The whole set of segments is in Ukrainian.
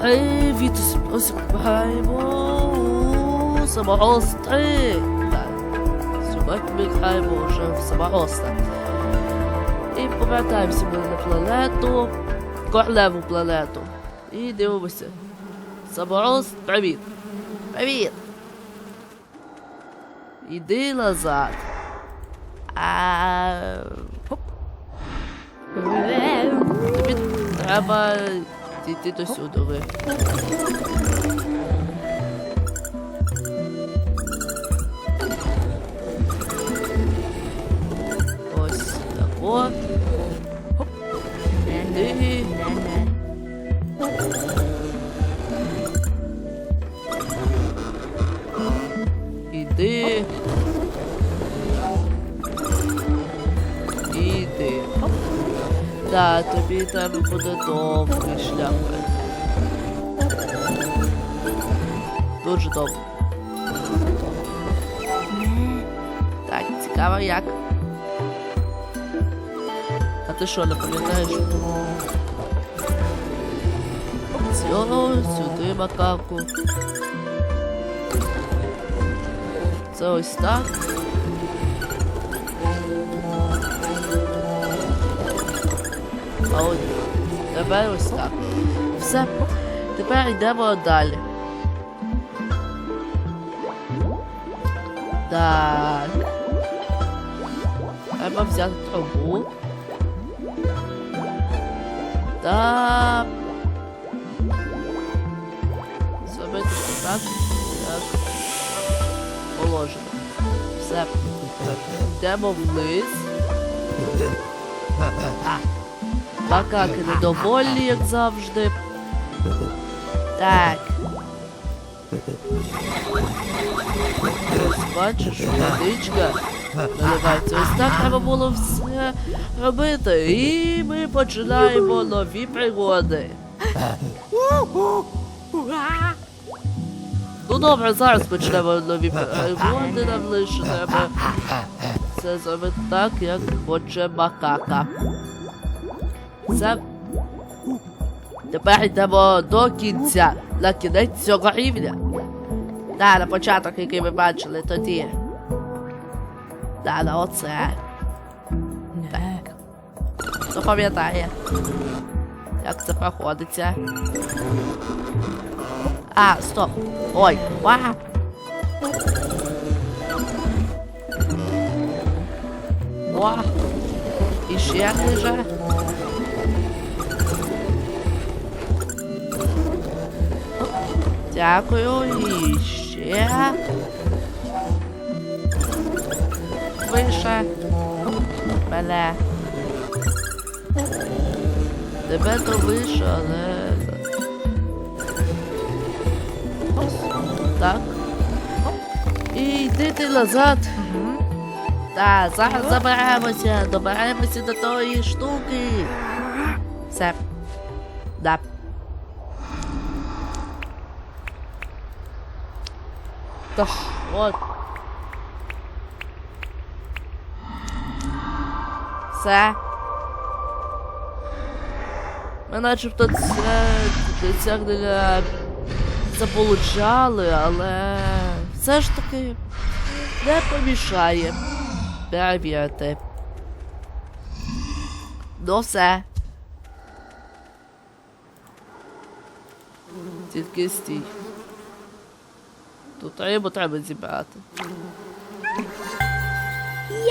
Привіт, ось граємо у самогост 3. Так, сьогодні ми граємо вже в самогоста. І повертаємося ми на планету, королеву планету. І дивимося. Самогост, привіт. Привіт. Іди назад. А... Тобі треба йти до сюди. ви. Ось так от. Іди. Іди. Да, тобі треба буде довгий шлях. Дуже довго. Так, цікаво як. А ти що, не пам'ятаєш? Цього сюди макаку. Це ось так. А от тепер ось так. Все. Тепер йдемо далі. Так. Треба взяти трубу. Та зробити так, як положено. Все. Йдемо вниз. Макаки недовольні, як завжди. Так. Бачиш, водичка наливається. Ось так треба було все робити. І ми починаємо нові пригоди. Ну добре, зараз почнемо нові пригоди, нам лише треба це зробити так, як хоче макака. Це. Тепер йдемо до кінця. На кінець цього рівня. Да, на початок, який ви бачили тоді. Да, на оце. Так. Хто пам'ятає? Як це проходиться? А, стоп. Ой, ва. О, і ще ниже. Дякую, і ще. Вище. Мене. Тебе то вище, але. Так. І йди ти назад. Так, зараз заберемося, доберемося до тої штуки. Все. Да. Так, от. Все. Ми начебто це досягнення заполучали, але все ж таки не помішає перевірити. Ну все. Тільки стій. Тут рибу треба зібрати.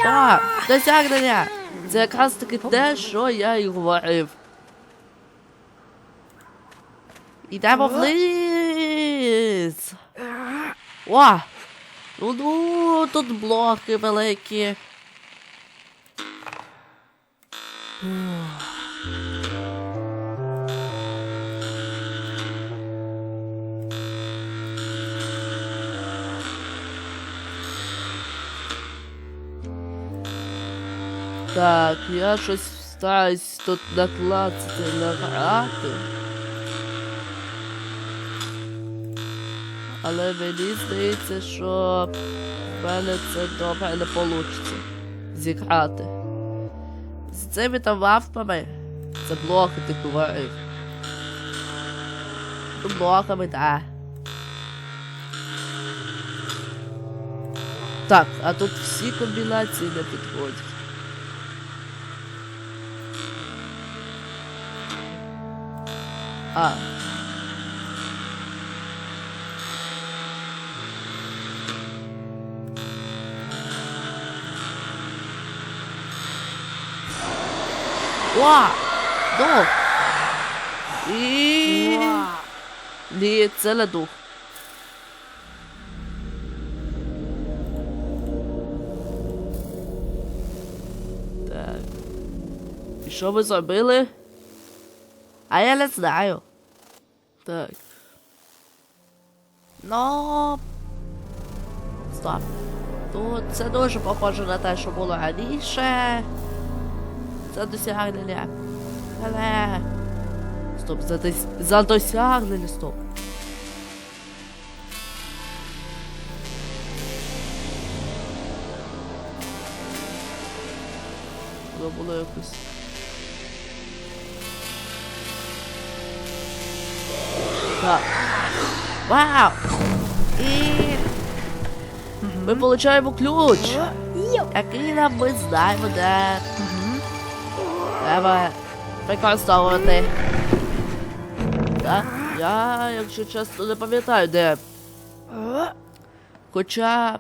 Так, досягнення! Це якраз таки те, що я й говорив. Ідемо вниз. О! Ну ну, тут блоки великі. Так, я щось стараюсь тут наклацати награти. Але мені здається, що в мене це добре не вийде зіграти. З цими там вавпами це блоки ти говорив. блоками, так. Так, а тут всі комбінації не підходять. А. Ва! Дух! І... Ні, це не дух. Так. І що ви зробили? А я не знаю. Так. Ну. Стоп. Тут це дуже похоже на те, що було раніше. Це досягнення. Але. Стоп, за, дос... за досягнення, стоп. Треба було якось. Вау! І ми получаємо ключ, який нам ми знаємо, де треба використовувати. Так, я, якщо чесно, не пам'ятаю, де. Хоча.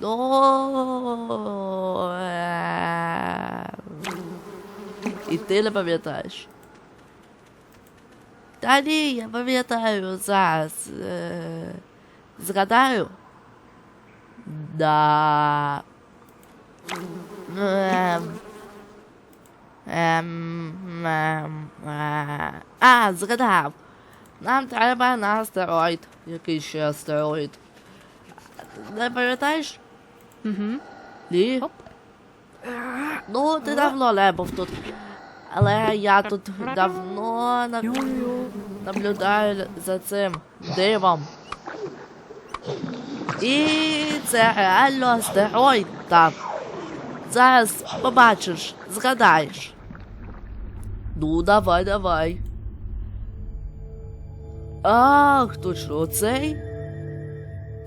Ну. е, І ти не пам'ятаєш. Та ні, я пам'ятаю зараз. Е, згадаю. Да. Ем. Ем, ем, е. А, згадав. Нам треба на астероїд. Який ще астероїд? Не пам'ятаєш? Угу. Ні? Оп. Ну, ти давно не був тут. Але я тут давно на... наблюдаю за цим дивом. І це реально астероїд там. Зараз побачиш, згадаєш. Ну, давай, давай. Ах, точно цей?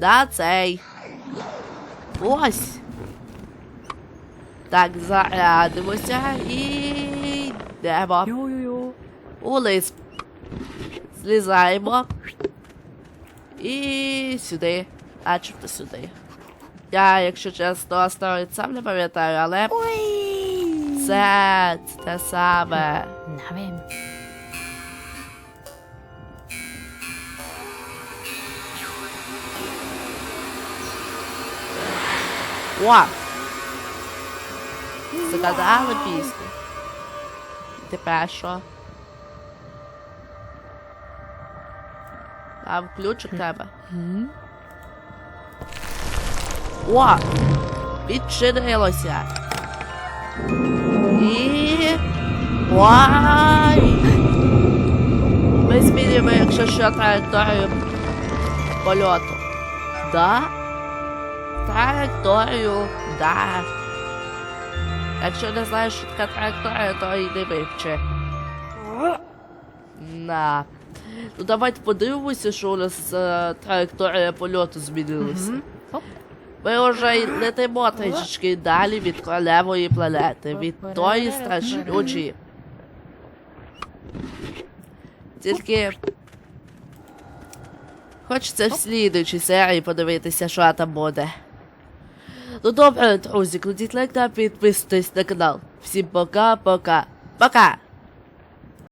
Да, цей. Ось. Так, зарядимося і йдемо. Йо-йо-йо. У лис. Злізаємо. І сюди. Начебто сюди. Я, якщо чесно, астероїд сам не пам'ятаю, але Ой. це, те саме. Навем. О! Загадали пісню. Тепер що? Там ключик треба. О! Відчинилося. І. Ой! Ми змінюємо, якщо що, траєкторію польоту. Да? Траєкторію, да. Якщо не знаєш, що така траєкторія, то йди вивчи. На. Ну давайте подивимося, що у нас е, траєкторія польоту змінилася. Мгм. Ми вже й летимо трішечки далі від королевої планети, від тої страшнючої. Тільки хочеться в слідуючій серії подивитися, що там буде. Ну добре, друзі, кладіть лайк та підписуйтесь на канал. Всім пока-пока. Пока!